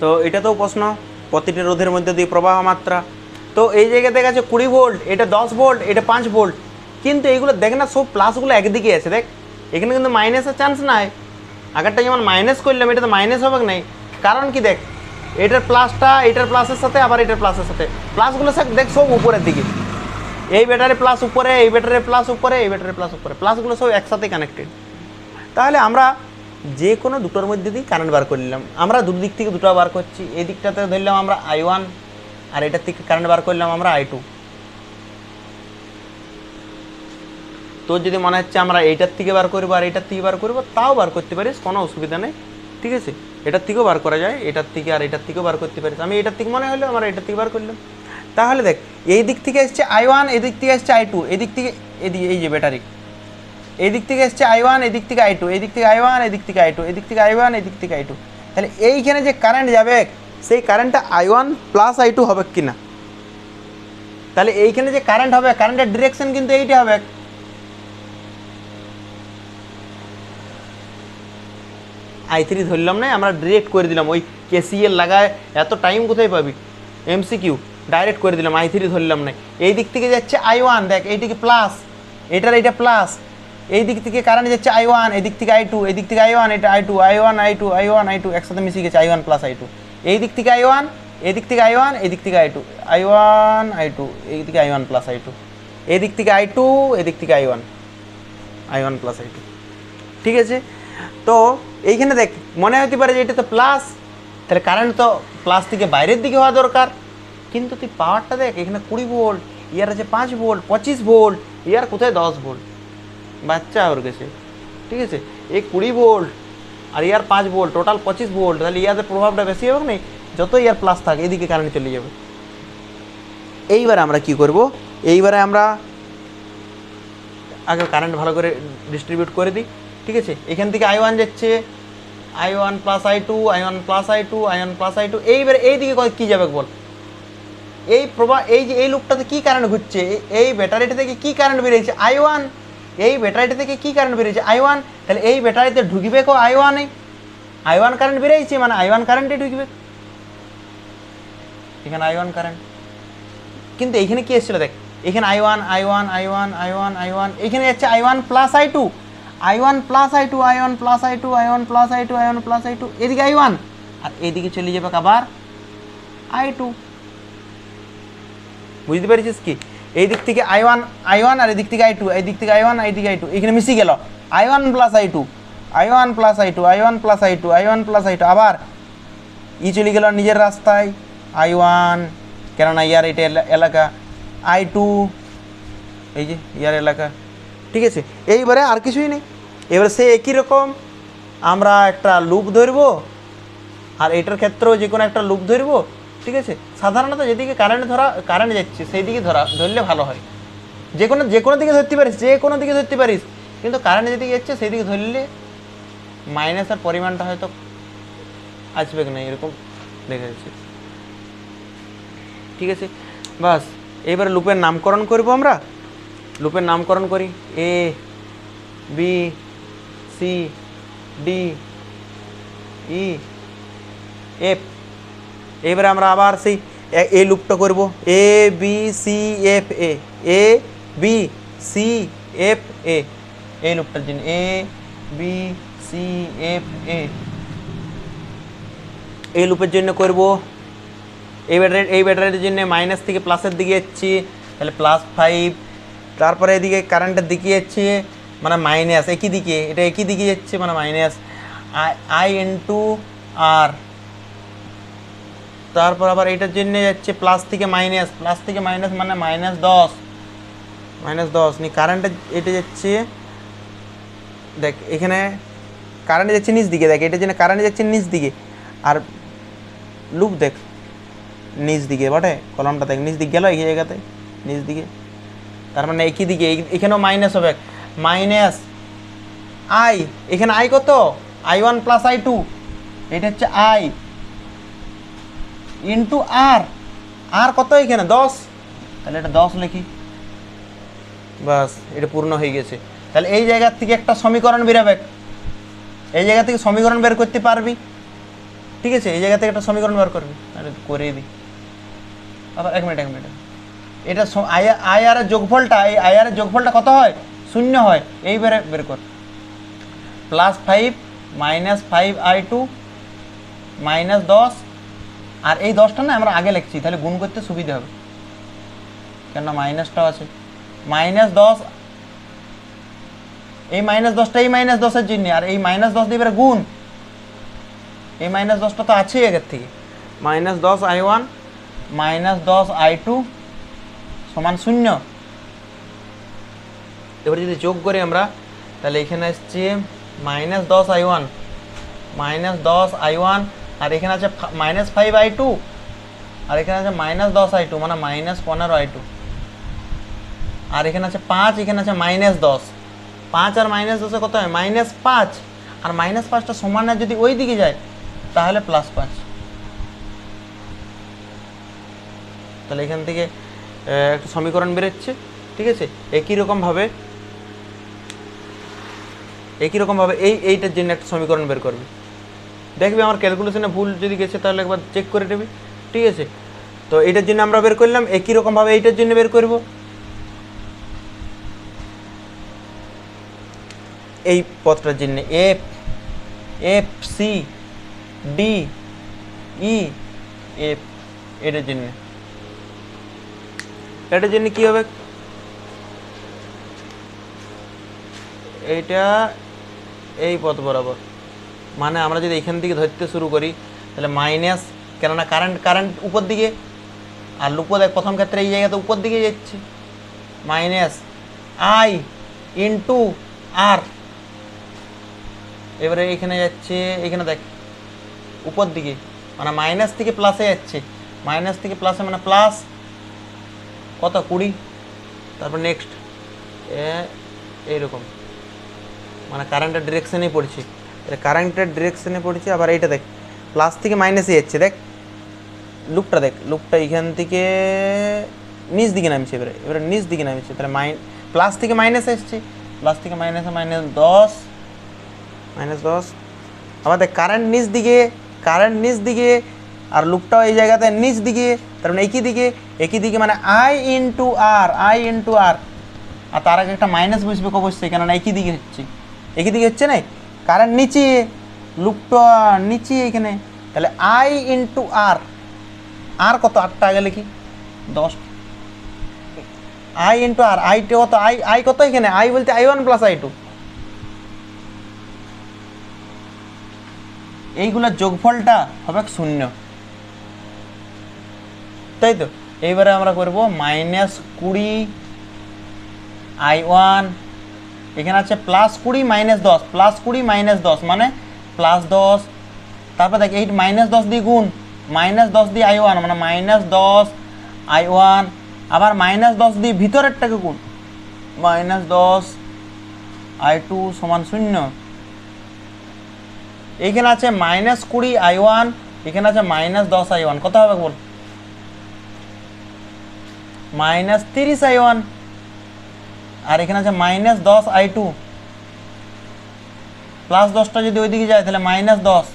তো এটাতেও প্রশ্ন, প্রতিটি রোধের মধ্যে দিয়ে প্রবাহ মাত্রা। তো এই দেখা যাচ্ছে কুড়ি ভোল্ট, এটা দশ ভোল্ট, এটা পাঁচ ভোল্ট। কিন্তু এইগুলো দেখ না, সব প্লাসগুলো একদিকে আছে, দেখ। এখানে কিন্তু মাইনাসের চান্স নাই। আগেরটা যেমন মাইনাস করলাম এটা তো মাইনাস হবে নাই। কারণ কি দেখ, এটার প্লাসটা এটার প্লাসের সাথে, আবার এটার প্লাসের সাথে। প্লাসগুলো সব দেখ, সব উপরের দিকে। এই ব্যাটারি প্লাস উপরে, এই ব্যাটারি প্লাস উপরে, এই ব্যাটারি প্লাস উপরে। প্লাসগুলো সব একসাথে কানেক্টেড তাহলে আমরা যে কোনো দুটোর মধ্যে দিয়ে কারেন্ট বার করে নিলাম। আমরা দুদিক থেকে দুটো বার করছি। এই দিকটাতে ধরলাম আমরা আই ওয়ান আর এটার থেকে কারেন্ট বার করলাম আমরা আই টু তোর যদি মনে হচ্ছে আমরা এইটার থেকে বার করব আর এইটার থেকে বার করব, তাও বার করতে পারিস, কোনো অসুবিধা নেই। ঠিক আছে? এটার থেকেও বার করা যায়, এটার থেকে আর এটার থেকেও বার করতে পারিস। আমি এটার থেকে মনে হলো আমরা এটার থেকে বার করলাম। তাহলে দেখ, এই দিক থেকে এসছে আই ওয়ান এদিক থেকে এসছে আই টু এদিক থেকে এদিকে এই যে ব্যাটারি এই দিক থেকে এসছে আই ওয়ান এদিক থেকে আই টু এদিক থেকে আই ওয়ান এদিক থেকে আই টু এদিক থেকে আই ওয়ান এদিক থেকে আই টু তাহলে এইখানে যে কারেন্ট যাবে, সেই কারেন্টটা I one plus I two হবে কি না তাহলে এইখানে যে কারেন্ট হবে কারেন্টের ডিরেকশন কিন্তু এইটা হবে। আই থ্রি ধরলাম না, আমরা ডিরেক্ট করে দিলাম। ওই কেসিএল লাগায় এত টাইম কোথায় পাবি? এমসিকিউ ডাইরেক্ট করে দিলাম। আই থ্রি ধরলাম না। এই দিক থেকে যাচ্ছে আই ওয়ান দেখ এইদিকে প্লাস এটার এইটা প্লাস এই দিক থেকে কারেন্ট যাচ্ছে আই ওয়ান এদিক থেকে আই টু এদিক থেকে আই ওয়ান এটা I two I one I two I one I two একসাথে মিশে গেছে I one plus I two এই দিক থেকে আই ওয়ান এদিক থেকে আই ওয়ান এদিক থেকে I two I one I two এই দিকে I one plus I two এদিক থেকে আই টু এদিক থেকে I one I one plus I two ঠিক আছে? তো এইখানে দেখ, মনে হতে পারে যে এটা তো প্লাস তাহলে কারেন্ট তো প্লাস থেকে বাইরের দিকে হওয়া দরকার। কিন্তু তুই পাওয়ারটা দেখ, এখানে কুড়ি ভোল্ট ইয়ার আছে পাঁচ ভোল্ট পঁচিশ ভোল্ট ইয়ার কোথায় দশ ভোল্ট বাচ্চা ওর কাছে। ঠিক আছে? এই কুড়ি ভোল্ট আর ইয়ার পাঁচ ভোল্ট টোটাল পঁচিশ ভোল্ট, তাহলে ইয়াদের প্রভাবটা বেশি হবে না যত ইয়ার প্লাস থাকে, এদিকে কারেন্ট চলে যাবে। এইবারে আমরা কি করব? এইবারে আমরা আগে কারেন্ট ভালো করে ডিস্ট্রিবিউট করে দিই। ঠিক আছে? এখান থেকে আই ওয়ান যাচ্ছে। I one plus I two I one plus I two I one plus I two এইবারে এই দিকে কী যাবে বল? এই প্রবাহ এই যে এই লুপটাতে কী কারেন্ট ঘুরছে? এই ব্যাটারিটা থেকে কী কারেন্ট বেরিয়েছে? আই ওয়ান এই ব্যাটারিটা থেকে কী কারেন্ট বেরিয়েছে? আই ওয়ান তাহলে এই ব্যাটারিতে ঢুকবে কো আই ওয়ানে আই ওয়ান কারেন্ট বেরিয়েছে মানে আই ওয়ান কারেন্টে ঢুকবে। এখানে আই ওয়ান কারেন্ট কিন্তু এইখানে কি এসেছিল দেখ? এখানে I one I one I one I one I one এখানে যাচ্ছে I one plus I two I one plus I two I one plus I two I one plus I two I one plus I two এদিকে I one আর এদিকে চলে যাবে আবার I two বুঝতে পেরেছিস কি? এই দিক থেকে আই ওয়ান আই ওয়ান আর এদিক থেকে আই টু এই দিক থেকে আই ওয়ান এই দিকে আই টু এখানে মিশে গেল। I one plus I two I one plus I two I one plus I two I one plus I two আবার ই চলে গেল নিজের রাস্তায়। আই ওয়ান কেননা ইয়ার এটা এলাকা। আই টু এই যে ইয়ার এলাকা। ঠিক আছে? এইবারে আর কিছুই নেই। এবারে সে একই রকম। আমরা একটা লুপ ধরবো। আর এটার ক্ষেত্রেও যে কোনো একটা লুপ ধরবো। ঠিক আছে? সাধারণত যেদিকে কারেন্ট ধরা কারেন্ট যাচ্ছে সেই দিকে ধরা, ধরলে ভালো হয়। যে কোনো যে কোনো দিকে ধরতে পারিস, যে কোনো দিকে ধরতে পারিস, কিন্তু কারেন্ট যেদিকে যাচ্ছে সেই দিকে ধরলে মাইনাসের পরিমাণটা হয়তো আসবে কি না, এরকম দেখা যাচ্ছে। ঠিক আছে? বাস, এবারে লুপের নামকরণ করব আমরা। লুপের নামকরণ করি। A B C D E F এবারে আমরা আবার সেই এ- লুপটা করব। A B C F A A B C F A এই লুপটার জন্য। A B C F A এই লুপের জন্য করব। এই ব্যাটারি এই ব্যাটারির জন্য মাইনাস থেকে প্লাসের দিকে যাচ্ছি। তাহলে প্লাস ফাইভ তারপরে এদিকে কারেন্টের দিকে যাচ্ছে মানে মাইনাস একই দিকে, এটা একই দিকে যাচ্ছে মানে মাইনাস আই আই ইন্টু আর তারপর আবার এটার জন্য যাচ্ছে প্লাস থেকে মাইনাস প্লাস থেকে মাইনাস মানে মাইনাস দশ। মাইনাস দশ নি কারেন্টটা এটা যাচ্ছে, দেখ, এখানে কারেন্ট যাচ্ছে নিচ দিকে, দেখ, এটার জন্য কারেন্ট যাচ্ছে নিচ দিকে। আর লুক দেখ, নিচ দিকে বটে কলমটা দেখ, নিচ দিকে গেল এই জায়গাতে, নিচ দিকে। তার মানে একই দিকে এখানেও মাইনাস হবে। মাইনাস আই এখানে আই কত? I one plus I two এটা হচ্ছে আই ইন্টু আর আর কত এখানে? দশ? তাহলে এটা দশ লিখি। বাস, এটা পূর্ণ হয়ে গেছে। তাহলে এই জায়গার থেকে একটা সমীকরণ বেরোবে এই জায়গা থেকে সমীকরণ বের করতে পারবি। ঠিক আছে? এই জায়গা থেকে একটা সমীকরণ বের করবি। আরে করে দিই আবার এক মিনিট এক মিনিট। এটা আই আর যোগফলটা, এই আই যোগফলটা কত হয়? শূন্য হয়। এই এইবারে বের কর। Plus five minus five I two minus দশ আর এই দশটা না আমরা আগে লিখছি তাহলে গুণ করতে সুবিধা হবে। কেননা মাইনাসটাও আছে। মাইনাস দশ এই মাইনাস দশটা এই মাইনাস দশের জন্য আর এই মাইনাস দশ দিয়ে গুণ। এই মাইনাস দশটা তো আছেই আগের থেকে। মাইনাস দশ আই ওয়ান মাইনাস দশ আই টু সমান শূন্য। এবার যদি যোগ করি আমরা তাহলে এখানে আসছে মাইনাস দশ আই ওয়ান মাইনাস দশ আই ওয়ান আর এখানে আছে মাইনাস ফাইভ আই টু আর এখানে আছে মাইনাস দশ আই টু মানে মাইনাস পনেরো আই টু আর এখানে আছে পাঁচ, এখানে আছে মাইনাস দশ। পাঁচ আর মাইনাস দশে কত হয়? মাইনাস পাঁচ। আর মাইনাস পাঁচটা সমান যদি ওই দিকে যায়, তাহলে প্লাস পাঁচ। তাহলে এখান থেকে একটা সমীকরণ বেরোচ্ছে, ঠিক আছে? একই রকমভাবে একই রকমভাবে এই, এইটার জন্য একটা সমীকরণ বের করবি। দেখবি আমার ক্যালকুলেশনে ভুল যদি গেছে তাহলে একবার চেক করে নেবি, ঠিক আছে? তো এটার জন্য আমরা বের করলাম, একই রকমভাবে এইটার জন্য বের করব। এই পথটার জন্য F F C D E F এটার জন্য। এটার জন্য কি হবে? এইটা এই পথ বরাবর। মানে আমরা যদি এখান থেকে ধরতে শুরু করি, তাহলে মাইনাস কেননা কারেন্ট কারেন্ট উপর দিকে, আর লুপো দেখ প্রথম ক্ষেত্রে এই জায়গাতে উপর দিকে যাচ্ছে। মাইনাস আই ইন্টু আর এবারে এখানে যাচ্ছে, এখানে দেখ, উপর দিকে মানে মাইনাস থেকে প্লাসে যাচ্ছে। মাইনাস থেকে প্লাসে মানে প্লাস কত? কুড়ি। তারপর নেক্সট এইরকম। মানে কারেন্টের ডিরেকশনেই পড়ছে। এটা কারেন্টের ডিরেকশনে পড়ছে, আবার এইটা দেখ প্লাস থেকে মাইনাসে যাচ্ছে, দেখ। লুকটা দেখ লুকটা এখান থেকে নিচ দিকে নামছে এবারে এবারে নিচ দিকে নামছে, তাহলে মাইন প্লাস থেকে মাইনাসে এসছে প্লাস থেকে মাইনাসে মাইনাস দশ মাইনাস দশ। আবার দেখ কারেন্ট নিচ দিকে কারেন্ট নিচ দিকে, আর লুকটাও এই জায়গাতে নিচ দিকে, তার মানে একই দিকে একই দিকে মানে I into R I into R আর তার আগে একটা মাইনাস বসবে অবশ্যই কেননা একই দিকে হচ্ছে। একই দিকে হচ্ছে না? কারেন্ট নিচে লুপটা নিচে এখানে। তাহলে আই ইন্টু আর আর কত? আটটা আগে লিখি দশ। আই ইন্টু আর আই কত? আই আই কত এখানে? আই বলতে I one plus I two এইগুলোর যোগফলটা হবে শূন্য। তাই তো? এইবারে আমরা করব মাইনাস কুড়ি আই ওয়ান এখানে আছে প্লাস কুড়ি মাইনাস দশ প্লাস কুড়ি মাইনাস দশ মানে প্লাস দশ। তারপর দেখ এইট মাইনাস দশ দিয়ে গুণ মাইনাস দশ দিয়ে আই ওয়ান মানে মাইনাস দশ আই ওয়ান আবার মাইনাস দশ দিয়ে ভিতরেরটাকে গুণ। মাইনাস দশ আই টু সমান শূন্য। এইখানে আছে মাইনাস কুড়ি আই ওয়ান এখানে আছে মাইনাস দশ আই ওয়ান কত হবে বল? মাইনাস তিরিশ আই ওয়ান আর এখানে আছে মাইনাস দশ আই টু প্লাস দশটা যদি ওইদিকে যায়, তাহলে মাইনাস দশ।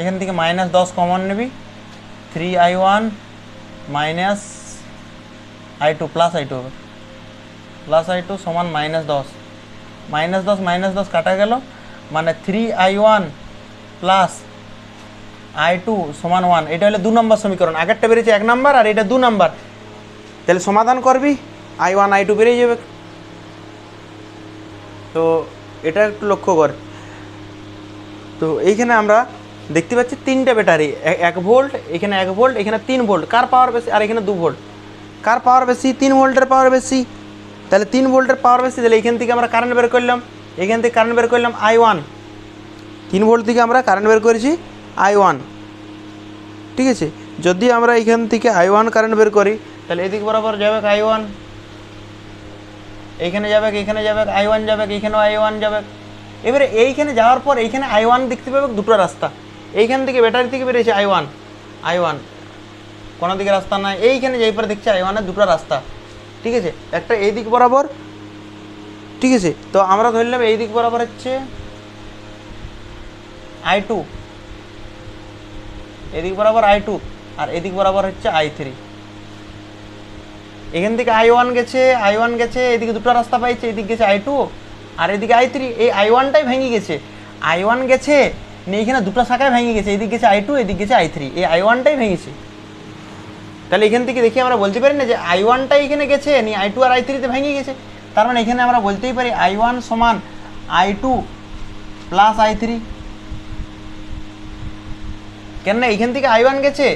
এখান থেকে মাইনাস দশ common নেবি। Three I one minus I two plus I two হবে। প্লাস আই টু সমান মাইনাস দশ। মাইনাস দশ মাইনাস দশ কাটা গেল। মানে three I one plus I two সমান ওয়ান এটা হলে দু নম্বর সমীকরণ। আগেরটা বেরিয়েছে এক নম্বর আর এটা দু নম্বর। তাহলে সমাধান করবি? আই ওয়ান আই টু বেরিয়ে যাবে। তো এটা একটু লক্ষ্য কর। তো এইখানে আমরা দেখতে পাচ্ছি তিনটে ব্যাটারি এক ভোল্ট, এখানে এক ভোল্ট, এখানে তিন ভোল্ট। কার পাওয়ার বেশি আর এখানে দু ভোল্ট? কার পাওয়ার বেশি? তিন ভোল্টের পাওয়ার বেশি। তাহলে তিন ভোল্টের পাওয়ার বেশি, তাহলে এখান থেকে আমরা কারেন্ট বের করলাম। এখান থেকে কারেন্ট বের করলাম আই ওয়ান তিন ভোল্ট থেকে আমরা কারেন্ট বের করেছি আই ওয়ান ঠিক আছে? যদি আমরা এখান থেকে আই ওয়ান কারেন্ট বের করি, তাহলে এদিক বরাবর যাবে আই ওয়ান এইখানে যাবে এইখানে যাবে আই ওয়ান যাবে, এইখানেও আই ওয়ান যাবে। এবারে এইখানে যাওয়ার পর এইখানে আই ওয়ান দেখতে পাবে দুটো রাস্তা। এইখান থেকে ব্যাটারি থেকে বেরিয়েছে আই ওয়ান আই ওয়ান কোনো দিকে রাস্তা নাই, এইখানে যেই পরে দেখছি আই ওয়ানের দুটো রাস্তা। ঠিক আছে? একটা এই দিক বরাবর, ঠিক আছে? তো আমরা ধরলাম এই দিক বরাবর হচ্ছে আই টু এদিক বরাবর আই টু আর এদিক বরাবর হচ্ছে আই থ্রি এখান থেকে আই ওয়ান গেছে আই ওয়ান গেছে, এদিকে দুটো রাস্তা পাইছে, এদিক গেছে আই টু আর এদিকে আই থ্রি এই আই ওয়ানটাই ভেঙে গেছে। আই ওয়ান গেছে, নিয়ে এখানে দুটো শাখায় ভেঙে গেছে, এদিক গেছে আই টু এদিক গেছে আই থ্রি এই আই ওয়ানটাই ভেঙেছে। তাহলে এখান থেকে দেখি আমরা বলতে পারি না যে আই ওয়ানটাই এখানে গেছে, নিয়ে আই টু আর আই থ্রিতে ভেঙে গেছে। তার মানে এখানে আমরা বলতেই পারি আই ওয়ান সমান I two plus I three কেননা এখান থেকে আই ওয়ান গেছে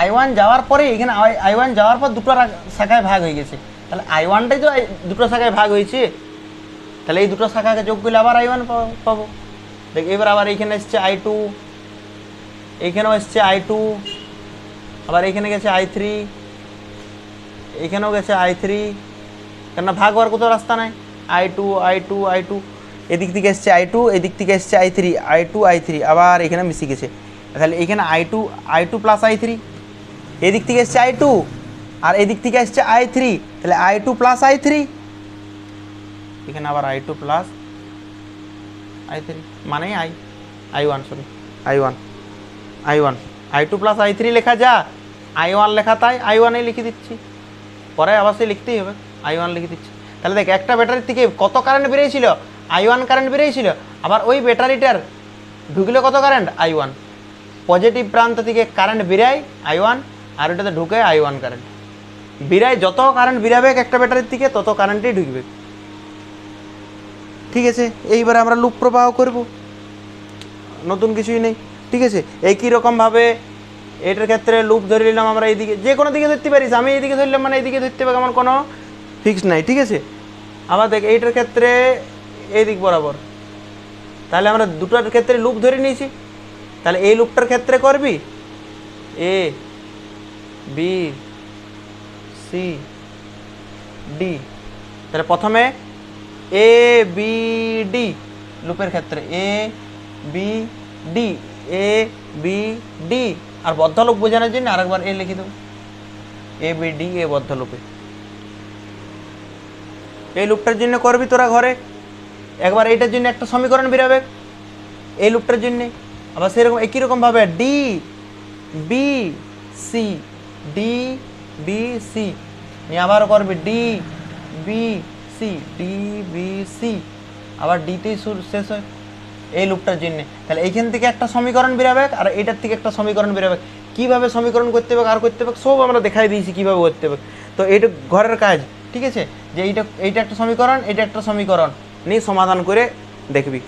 আই ওয়ান যাওয়ার পরে এখানে আই ওয়ান যাওয়ার পর দুটো শাখায় ভাগ হয়ে গেছে। তাহলে আই ওয়ানটাই তো দুটো শাখায় ভাগ হয়েছে। তাহলে এই দুটো শাখাকে যোগ করলে আবার আই ওয়ান পাবো। দেখ, এবার আবার এইখানে এসছে আই টু এইখানেও এসছে আই টু আবার এইখানে গেছে আই থ্রি এইখানেও গেছে আই থ্রি কেননা ভাগ হওয়ার কোথাও রাস্তা নাই। I two I two I two এদিক থেকে এসছে আই টু এদিক থেকে এসছে I three I two I three আবার এখানে মিশে গেছে। তাহলে এখানে I two I two plus I three এদিক থেকে এসছে আই টু আর এদিক থেকে এসছে আই থ্রি তাহলে I two plus I three এখানে আবার I two plus I three মানে I I one sorry I one I one I two plus I three লেখা যা আই ওয়ান লেখা তাই আই ওয়ানেই লিখে দিচ্ছি। পরে আবার সে লিখতেই হবে আই ওয়ান লিখে দিচ্ছি। তাহলে দেখ, একটা ব্যাটারির থেকে কত কারেন্ট বেরিয়েছিল? আই ওয়ান কারেন্ট বেরিয়েছিল, আবার ওই ব্যাটারিটার ঢুকলে কত কারেন্ট আই ওয়ান পজিটিভ প্রান্ত থেকে কারেন্ট বেরায় আই ওয়ান আর ওটাতে ঢুকে আই ওয়ান কারেন্ট বিরায় যত কারেন্ট বিরাবে একটা ব্যাটারির থেকে তত কারেন্টই ঢুকবে। ঠিক আছে? এইবার আমরা লুপ প্রবাহ করব। নতুন কিছুই নেই। ঠিক আছে? একই রকমভাবে এটার ক্ষেত্রে লুপ ধরে নিলাম আমরা এইদিকে। যে কোনো দিকে ধরতে পারিস। আমি এইদিকে ধরলাম মানে এইদিকে ধরতে হবে, আমার কোনো ফিক্স নাই। ঠিক আছে? আবার দেখ, এইটার ক্ষেত্রে এই দিক বরাবর। তাহলে আমরা দুটোর ক্ষেত্রে লুপ ধরে নিয়েছি। তাহলে এই লুপটার ক্ষেত্রে করবি? এ বি সি ডি তাহলে প্রথমে এ বি ডি লুপের ক্ষেত্রে A B D A B D আর বদ্ধ লুপ বোঝানোর জন্য আরেকবার এ লিখে দেবো। এ বি ডি এ বদ্ধ লুপে। এই লুপটার জন্য করবি তোরা ঘরে। একবার এইটার জন্য একটা সমীকরণ বেরোবে। এই লুপটার জন্যে। আবার সেরকম একই রকমভাবে D B C D B C নিয়ে আবার করবি D B C D B C আবার ডিতেই শেষ হয়। এই লুপটার জন্য। তাহলে এইখান থেকে একটা সমীকরণ বেরোবে আর এইটার থেকে একটা সমীকরণ বেরোবে কীভাবে সমীকরণ করতে হবে আর করতে হবে, সব আমরা দেখাই দিয়েছি কীভাবে করতে হবে। তো এইটা ঘরের কাজ, ঠিক আছে? যে এইটা এইটা একটা সমীকরণ, এটা একটা সমীকরণ। নিয়ে সমাধান করে দেখবি।